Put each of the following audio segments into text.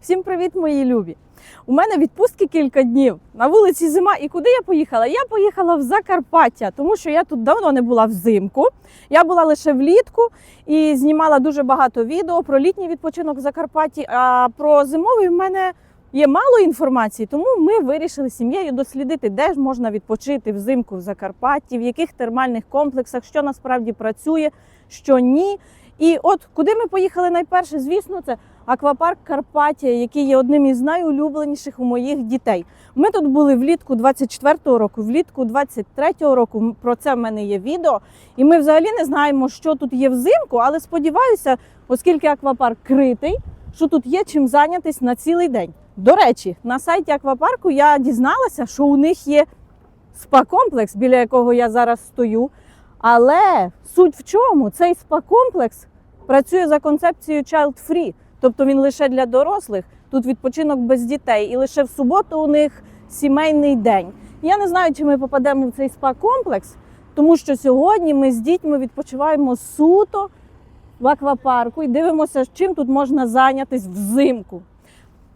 Всім привіт, мої любі! У мене відпустки кілька днів. На вулиці зима. І куди я поїхала? Я поїхала в Закарпаття, тому що я тут давно не була взимку. Я була лише влітку і знімала дуже багато відео про літній відпочинок в Закарпатті. А про зимовий в мене є мало інформації, тому ми вирішили сім'єю дослідити, де ж можна відпочити взимку в Закарпатті, в яких термальних комплексах, що насправді працює, що ні. І от куди ми поїхали найперше, звісно, це аквапарк Карпатія, який є одним із найулюбленіших у моїх дітей. Ми тут були влітку 24-го року, влітку 23-го року. Про це в мене є відео. І ми взагалі не знаємо, що тут є взимку, але сподіваюся, оскільки аквапарк критий, що тут є чим зайнятися на цілий день. До речі, на сайті аквапарку я дізналася, що у них є спа-комплекс, біля якого я зараз стою. Але суть в чому? Цей спа-комплекс працює за концепцією Child Free, тобто він лише для дорослих. Тут відпочинок без дітей, і лише в суботу у них сімейний день. Я не знаю, чи ми попадемо в цей спа-комплекс, тому що сьогодні ми з дітьми відпочиваємо суто в аквапарку і дивимося, чим тут можна зайнятися взимку.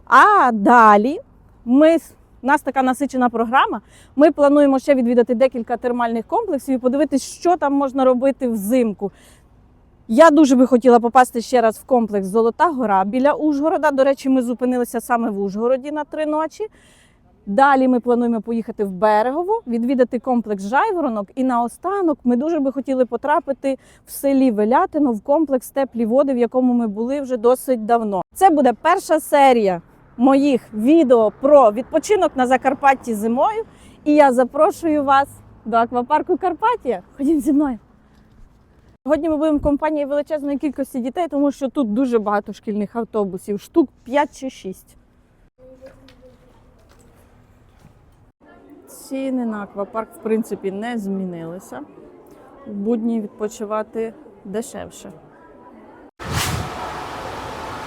А далі ми у нас така насичена програма. Ми плануємо ще відвідати декілька термальних комплексів і подивитись, що там можна робити взимку. Я дуже би хотіла попасти ще раз в комплекс Золота Гора біля Ужгорода. До речі, ми зупинилися саме в Ужгороді на три ночі. Далі ми плануємо поїхати в Берегово, відвідати комплекс Жайворонок. І наостанок ми дуже би хотіли потрапити в селі Велятино в комплекс теплі води, в якому ми були вже досить давно. Це буде перша серія моїх відео про відпочинок на Закарпатті зимою. І я запрошую вас до аквапарку Карпатія. Ходім зі мною. Сьогодні ми будемо в компанії величезної кількості дітей, тому що тут дуже багато шкільних автобусів, штук 5 чи 6. Ціни на аквапарк, в принципі, не змінилися. В будні відпочивати дешевше.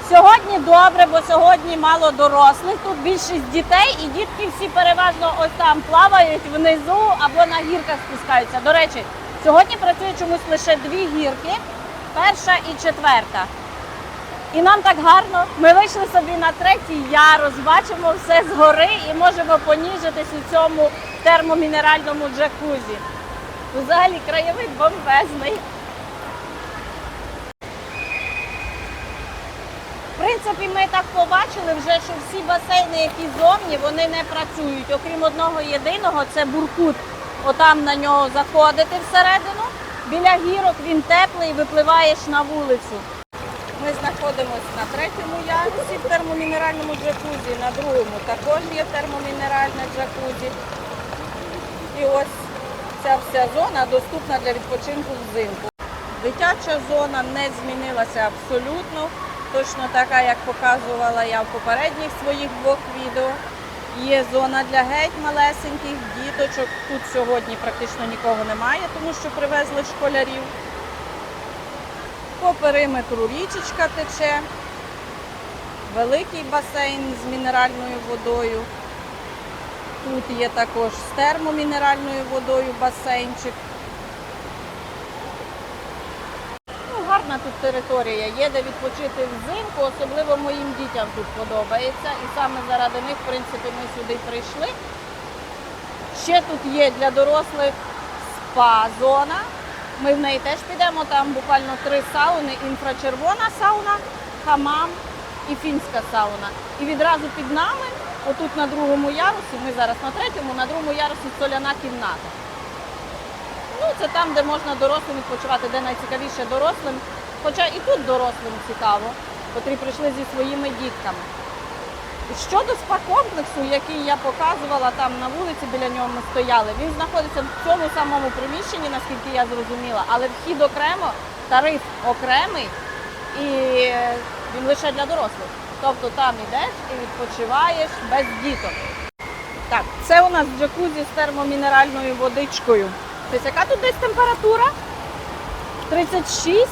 Сьогодні добре, бо сьогодні мало дорослих. Тут більшість дітей, і дітки всі переважно ось там плавають внизу або на гірках спускаються. До речі, сьогодні працює чомусь лише дві гірки, перша і четверта. І нам так гарно. Ми вийшли собі на третій ярус, бачимо все згори і можемо поніжитись у цьому термомінеральному джакузі. Взагалі краєвид бомбезний. В принципі, ми так побачили вже, що всі басейни, які зовні, вони не працюють. Окрім одного єдиного, це буркут. Отам на нього заходити всередину. Біля гірок він теплий, випливаєш на вулицю. Ми знаходимося на третьому ярусі в термомінеральному джакузі, на другому також є термомінеральне джакузі. І ось ця вся зона доступна для відпочинку взимку. Дитяча зона не змінилася абсолютно, точно така, як показувала я в попередніх своїх двох відео. Є зона для геть малесеньких діточок. Тут сьогодні практично нікого немає, тому що привезли школярів. По периметру річечка тече, великий басейн з мінеральною водою. Тут є також з термомінеральною водою басейнчик. Ну, гарна тут територія, є де відпочити взимку, особливо моїм дітям тут подобається. І саме заради них, в принципі, ми сюди прийшли. Ще тут є для дорослих спа-зона. Ми в неї теж підемо, там буквально три сауни, інфрачервона сауна, хамам і фінська сауна. І відразу під нами, отут на другому ярусі, ми зараз на третьому, на другому ярусі соляна кімната. Ну, це там, де можна дорослим відпочивати, де найцікавіше дорослим. Хоча і тут дорослим цікаво, котрі прийшли зі своїми дітками. Щодо спа-комплексу, який я показувала там на вулиці, біля нього ми стояли, він знаходиться в цьому самому приміщенні, наскільки я зрозуміла, але вхід окремо, тариф окремий і він лише для дорослих. Тобто там йдеш і відпочиваєш без діток. Так, це у нас джакузі з термомінеральною водичкою. Тобто, яка тут десь температура? 36?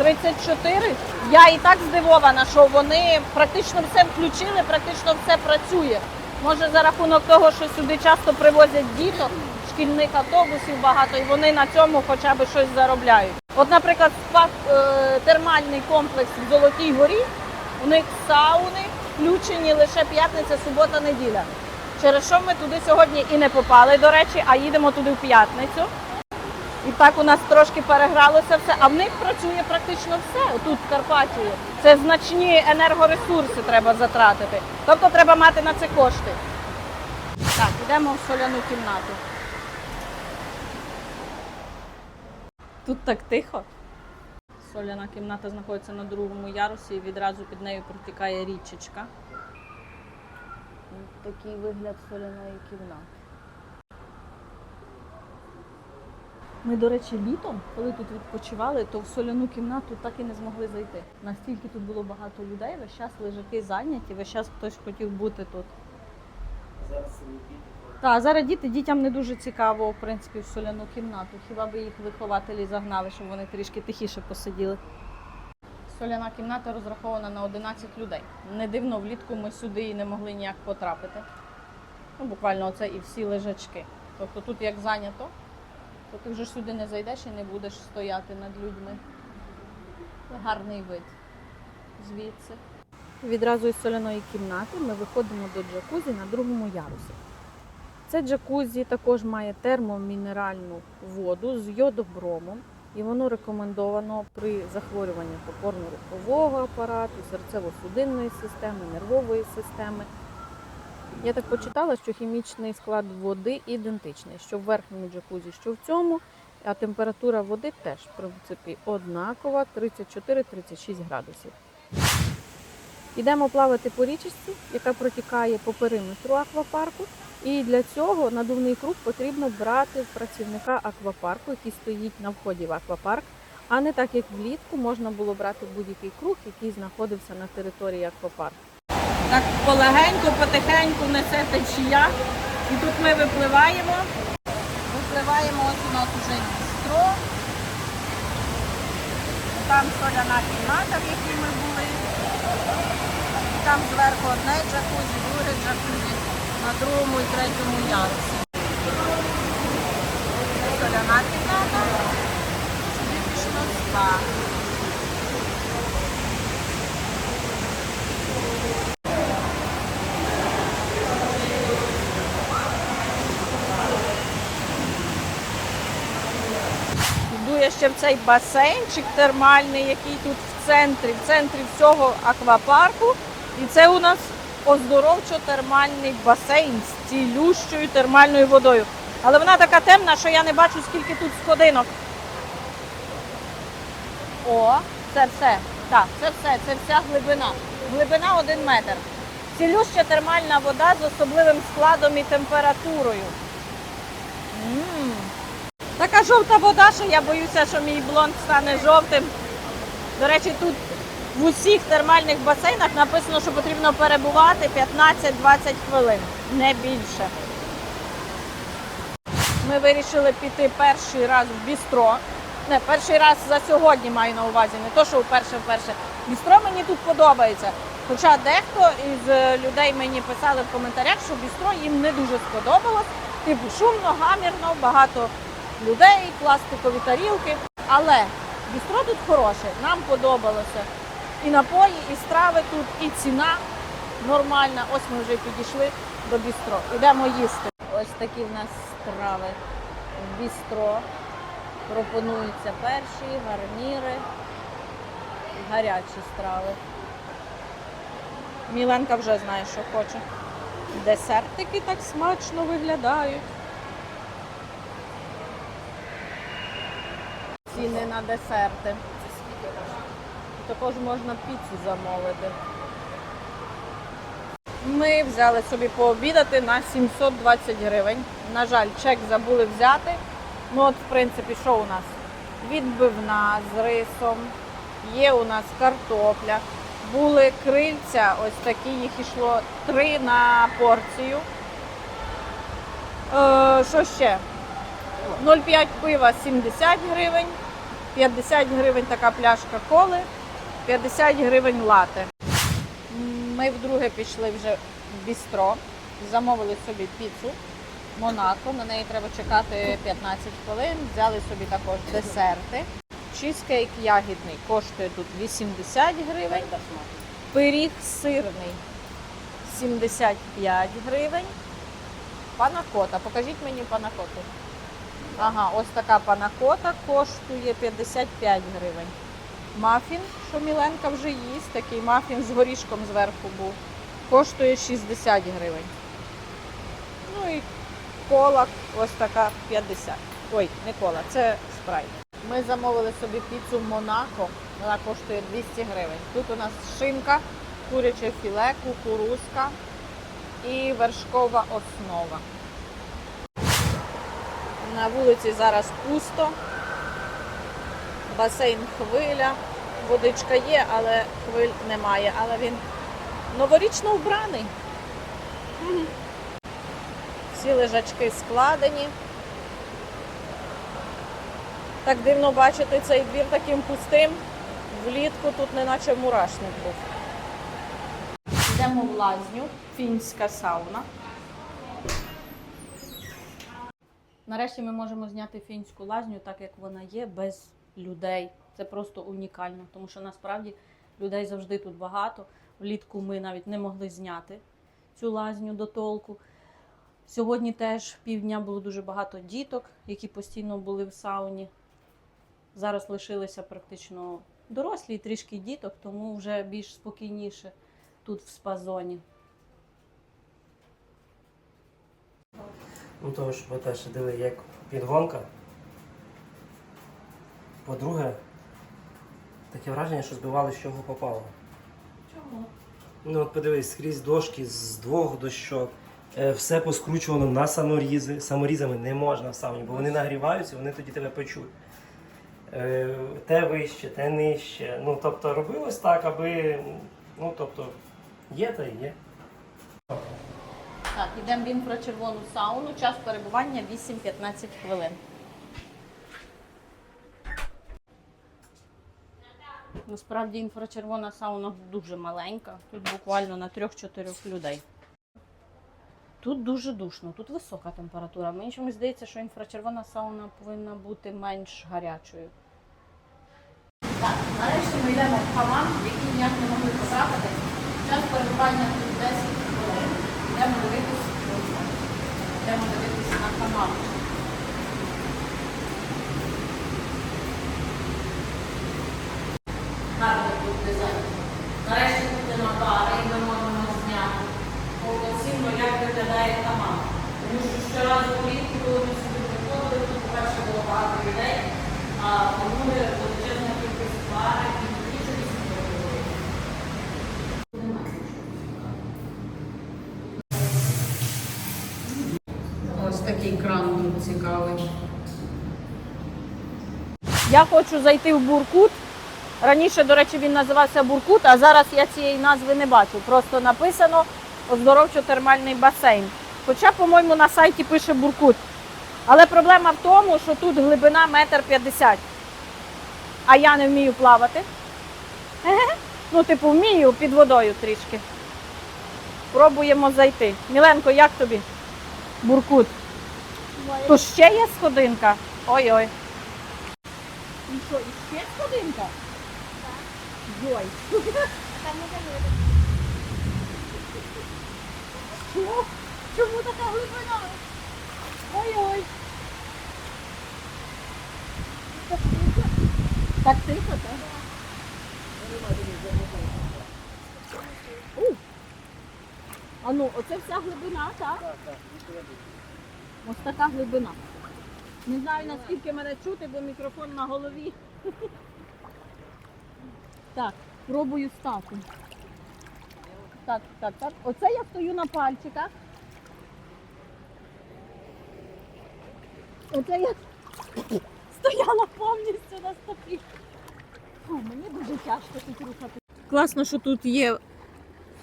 34. Я і так здивована, що вони практично все включили, практично все працює. Може за рахунок того, що сюди часто привозять діток, шкільних автобусів багато, і вони на цьому хоча б щось заробляють. От, наприклад, спа, е, термальний комплекс в Золотій горі, у них сауни, включені лише п'ятниця, субота, неділя. Через що ми туди сьогодні і не попали, до речі, а їдемо туди в п'ятницю. І так у нас трошки перегралося все, а в них працює практично все тут, в Карпатії. Це значні енергоресурси треба затратити. Тобто треба мати на це кошти. Так, йдемо в соляну кімнату. Тут так тихо. Соляна кімната знаходиться на другому ярусі і відразу під нею протікає річечка. Такий вигляд соляної кімнати. Ми, до речі, літом, коли тут відпочивали, то в соляну кімнату так і не змогли зайти. Настільки тут було багато людей, весь час лежаки зайняті, весь час хтось хотів бути тут. Так, зараз діти дітям не дуже цікаво, в принципі, в соляну кімнату. Хіба би їх вихователі загнали, щоб вони трішки тихіше посиділи. Соляна кімната розрахована на 11 людей. Не дивно, влітку ми сюди і не могли ніяк потрапити. Ну, буквально оце і всі лежачки. Тобто тут як зайнято, то ти вже сюди не зайдеш і не будеш стояти над людьми. Гарний вид звідси. Відразу із соляної кімнати ми виходимо до джакузі на другому ярусі. Це джакузі також має термомінеральну воду з йодобромом, і воно рекомендовано при захворюванні опорно-рухового апарату, серцево-судинної системи, нервової системи. Я так почитала, що хімічний склад води ідентичний, що в верхньому джакузі, що в цьому, а температура води теж, в принципі, однакова 34-36 градусів. Йдемо плавати по річці, яка протікає по периметру аквапарку. І для цього надувний круг потрібно брати в працівника аквапарку, який стоїть на вході в аквапарк, а не так як влітку можна було брати будь-який круг, який знаходився на території аквапарку. Так полегенько, потихеньку несе течія. І тут ми випливаємо. Випливаємо, ось у нас уже бістро. Там соляна кімната, в якій ми були. Там зверху одне джакузі, друге джакузі на другому і третьому ярусі. Соляна кімната. Сюди пішло спа. Ще в цей басейнчик термальний, який тут в центрі, в центрі всього аквапарку. І це у нас оздоровчо-термальний басейн з цілющою термальною водою. Але вона така темна, що я не бачу, скільки тут сходинок. О, це все. Так, це все, це вся глибина. Глибина один метр. Цілюща термальна вода з особливим складом і температурою. м Така жовта вода, що я боюся, що мій блонд стане жовтим. До речі, тут в усіх термальних басейнах написано, що потрібно перебувати 15-20 хвилин, не більше. Ми вирішили піти перший раз в бістро. Не, перший раз за сьогодні маю на увазі, не то, що вперше вперше. Бістро мені тут подобається. Хоча дехто із е, людей мені писали в коментарях, що бістро їм не дуже сподобалось. Типу шумно, гамірно, багато людей, пластикові тарілки. Але бістро тут хороше, нам подобалося. І напої, і страви тут, і ціна нормальна. Ось ми вже підійшли до бістро. Йдемо їсти. Ось такі в нас страви бістро. Пропонуються перші, гарніри, гарячі страви. Міленка вже знає, що хоче. Десертики так смачно виглядають. Ціни на десерти. Також можна піцу замовити. Ми взяли собі пообідати на 720 гривень. На жаль, чек забули взяти. Ну от, в принципі, що у нас? Відбивна з рисом, є у нас картопля. Були крильця, ось такі, їх йшло три на порцію. Е, що ще? 0,5 пива 70 гривень, 50 гривень така пляшка коли, 50 гривень лати. Ми вдруге пішли вже в бістро, замовили собі піцу Монако. На неї треба чекати 15 хвилин. Взяли собі також десерти. Чізкейк ягідний коштує тут 80 гривень. Пиріг сирний 75 гривень. Панакота. Покажіть мені панакоту. Ага, ось така панакота коштує 55 гривень. Мафін, що Міленка вже їсть, такий мафін з горішком зверху був, коштує 60 гривень. Ну і кола ось така 50. Ой, не кола, це спрайт. Ми замовили собі піцу Монако. Вона коштує 200 гривень. Тут у нас шинка, куряче філе, кукурузка і вершкова основа. На вулиці зараз пусто. Басейн хвиля. Водичка є, але хвиль немає. Але він новорічно вбраний. Всі лежачки складені. Так дивно бачити цей двір таким пустим. Влітку тут неначе мурашник був. Йдемо в лазню, фінська сауна. Нарешті ми можемо зняти фінську лазню так, як вона є, без людей. Це просто унікально, тому що насправді людей завжди тут багато. Влітку ми навіть не могли зняти цю лазню до толку. Сьогодні теж півдня було дуже багато діток, які постійно були в сауні. Зараз лишилися практично дорослі і трішки діток, тому вже більш спокійніше тут в спа-зоні. Ну того ж, по-перше, диви, як підгонка. По-друге, таке враження, що збивали, з чого попало. Чому? Ну от подивись, скрізь дошки з двох дощок. Е, Все поскручувано на саморізи. Саморізами не можна в сауні, бо вони нагріваються, вони тоді тебе печуть. Е, Те вище, те нижче. Ну, тобто робилось так, аби. Ну, тобто, є та є. Так, йдемо в інфрачервону сауну. Час перебування 8-15 хвилин. Насправді інфрачервона сауна дуже маленька. Тут буквально на 3-4 людей. Тут дуже душно, тут висока температура. Мені чомусь здається, що інфрачервона сауна повинна бути менш гарячою. Так, нарешті ми йдемо в хамам, який ніяк не могли потрапити. Час перебування тут 10 хвилин. Йдемо дивитися. На хамам. Гарний тут дизайн. Нарешті тут нема бари, і ми можемо зняти повноцінно, як виглядає хамам. Тому що щоразу влітку, коли ми сюди приходили, тут, по-перше, було багато людей, а по-друге, величезна кількість бари і більше вісім категорій. Ось такий кран тут цікавий. Я хочу зайти в Буркут. Раніше, до речі, він називався Буркут, а зараз я цієї назви не бачу. Просто написано оздоровчо-термальний басейн. Хоча, по-моєму, на сайті пише Буркут. Але проблема в тому, що тут глибина метр п'ятдесят. А я не вмію плавати. Ну, типу, вмію під водою трішки. Пробуємо зайти. Міленко, як тобі? Буркут. То ще є сходинка? Ой-ой. І що, і ще сходинка? Йой. Там не заводить. Чому? Чому така глибина? Ой-ой. Так тихо, так? У. А ну, оце вся глибина, так? Ось така глибина. Не знаю, наскільки мене чути, бо мікрофон на голові. Так, пробую стати. Так, так, так. Оце я стою на пальчиках. Оце я стояла повністю на стопі. Фу, мені дуже тяжко тут рухати. Класно, що тут є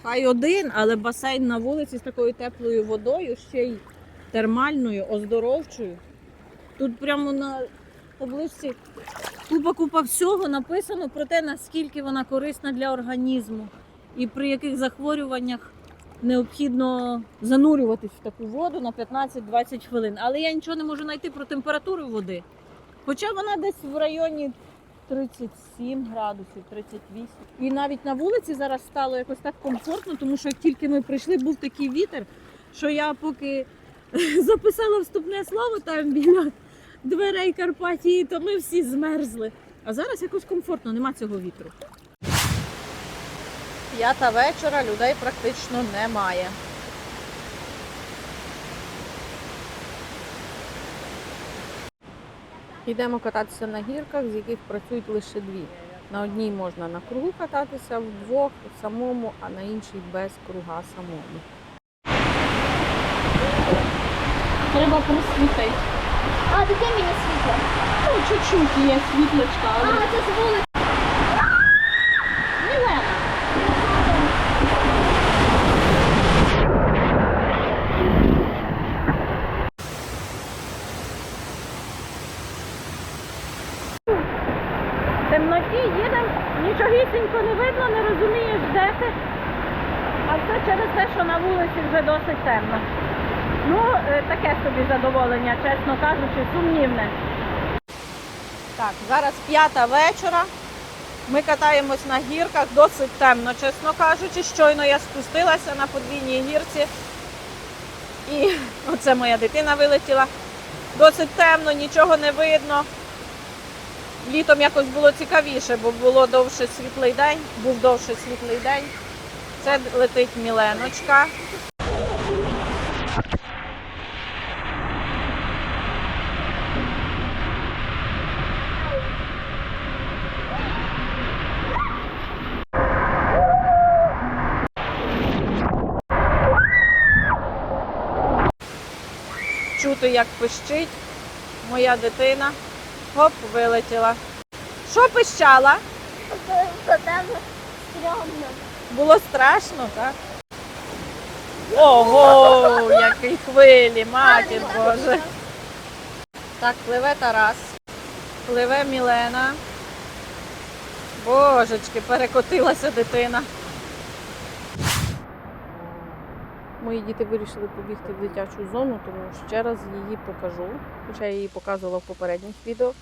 хай один, але басейн на вулиці з такою теплою водою, ще й термальною, оздоровчою. Тут прямо на табличці купа-купа всього написано про те, наскільки вона корисна для організму і при яких захворюваннях необхідно занурюватись в таку воду на 15-20 хвилин. Але я нічого не можу знайти про температуру води. Хоча вона десь в районі 37 градусів, 38. І навіть на вулиці зараз стало якось так комфортно, тому що як тільки ми прийшли, був такий вітер, що я поки записала вступне слово там біля дверей Карпатії, то ми всі змерзли. А зараз якось комфортно, нема цього вітру. П'ята вечора людей практично немає. Йдемо кататися на гірках, з яких працюють лише дві. На одній можна на кругу кататися вдвох самому, а на іншій без круга самому. Треба просвітити. А, таке мені світло. Ну, чуть-чуть є світлочка, А, але це з вулиці. Мілена. В темноті їдемо, нічогісінько не видно, не розумієш, де ти. А це через те, що на вулиці вже досить темно. Ну, е, таке собі задоволення, чесно кажучи, сумнівне. Так, зараз п'ята вечора. Ми катаємось на гірках, досить темно, чесно кажучи. Щойно я спустилася на подвійній гірці. І оце моя дитина вилетіла. Досить темно, нічого не видно. Літом якось було цікавіше, бо було довше світлий день, був довше світлий день. Це летить Міленочка. Чути, як пищить моя дитина. Хоп, вилетіла. Що пищала? Стрьомно. Було страшно, так? Ого, які хвилі, матір Боже. Так, пливе Тарас, пливе Мілена. Божечки, перекотилася дитина. Мої діти вирішили побігти в дитячу зону, тому ще раз її покажу, хоча я її показувала в попередніх відео.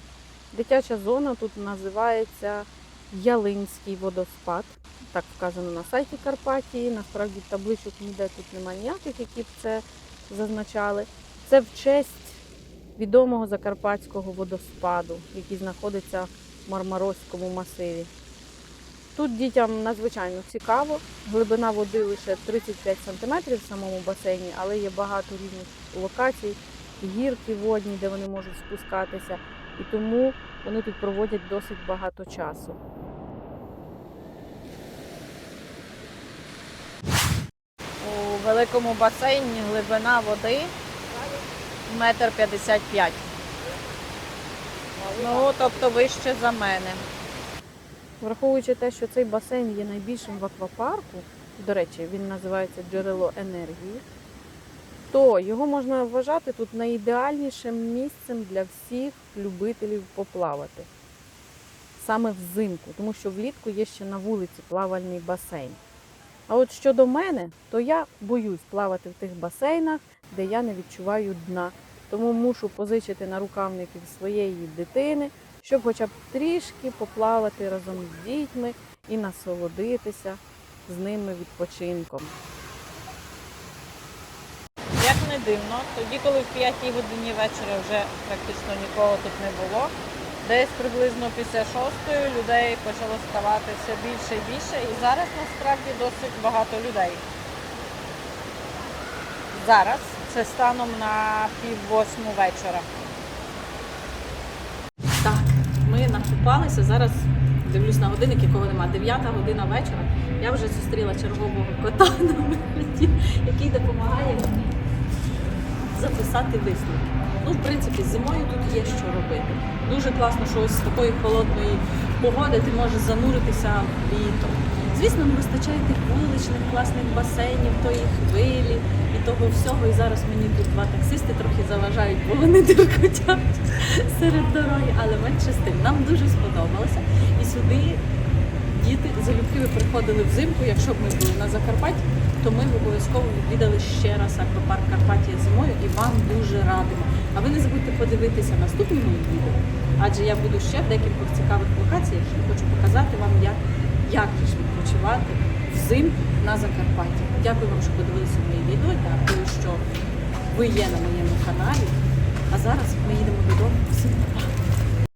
Дитяча зона тут називається Ялинський водоспад. Так вказано на сайті Карпатії. Насправді табличок ніде тут немає ніяких, які б це зазначали. Це в честь відомого закарпатського водоспаду, який знаходиться в Мармарозькому масиві. Тут дітям надзвичайно цікаво. Глибина води лише 35 см в самому басейні, але є багато різних локацій, гірки водні, де вони можуть спускатися. І тому вони тут проводять досить багато часу. У великому басейні глибина води метр п'ятдесят п'ять. Ну, тобто вище за мене. Враховуючи те, що цей басейн є найбільшим в аквапарку, до речі, він називається джерело енергії, то його можна вважати тут найідеальнішим місцем для всіх любителів поплавати. Саме взимку, тому що влітку є ще на вулиці плавальний басейн. А от щодо мене, то я боюсь плавати в тих басейнах, де я не відчуваю дна. Тому мушу позичити на рукавники в своєї дитини, щоб хоча б трішки поплавати разом з дітьми і насолодитися з ними відпочинком. Як не дивно, тоді, коли в 5 годині вечора вже практично нікого тут не було, десь приблизно після шостої людей почало ставати все більше і більше, і зараз насправді досить багато людей. Зараз це станом на пів восьму вечора. Так, ми накупалися. Зараз дивлюсь на годинник, якого нема. Дев'ята година вечора. Я вже зустріла чергового кота на вигляді, який допомагає мені записати висновки. Ну, в принципі, зимою тут є що робити. Дуже класно, що ось з такої холодної погоди ти можеш зануритися в літо. Звісно, не вистачає тих вуличних класних басейнів, хвилі і того всього. І зараз мені тут два таксисти трохи заважають, бо вони дуркотять серед дороги, але менше з тим. Нам дуже сподобалося. І сюди діти залюбки приходили взимку, якщо б ми були на Закарпатті, то ми б обов'язково відвідали ще раз аквапарк Карпатія зимою і вам дуже радимо. А ви не забудьте подивитися наступні мої відео, адже я буду ще в декількох цікавих локаціях і хочу показати вам, як, як відпочивати взимку на Закарпатті. Дякую вам, що подивилися моє відео. Дякую, що ви є на моєму каналі. А зараз ми їдемо додому. Всім па!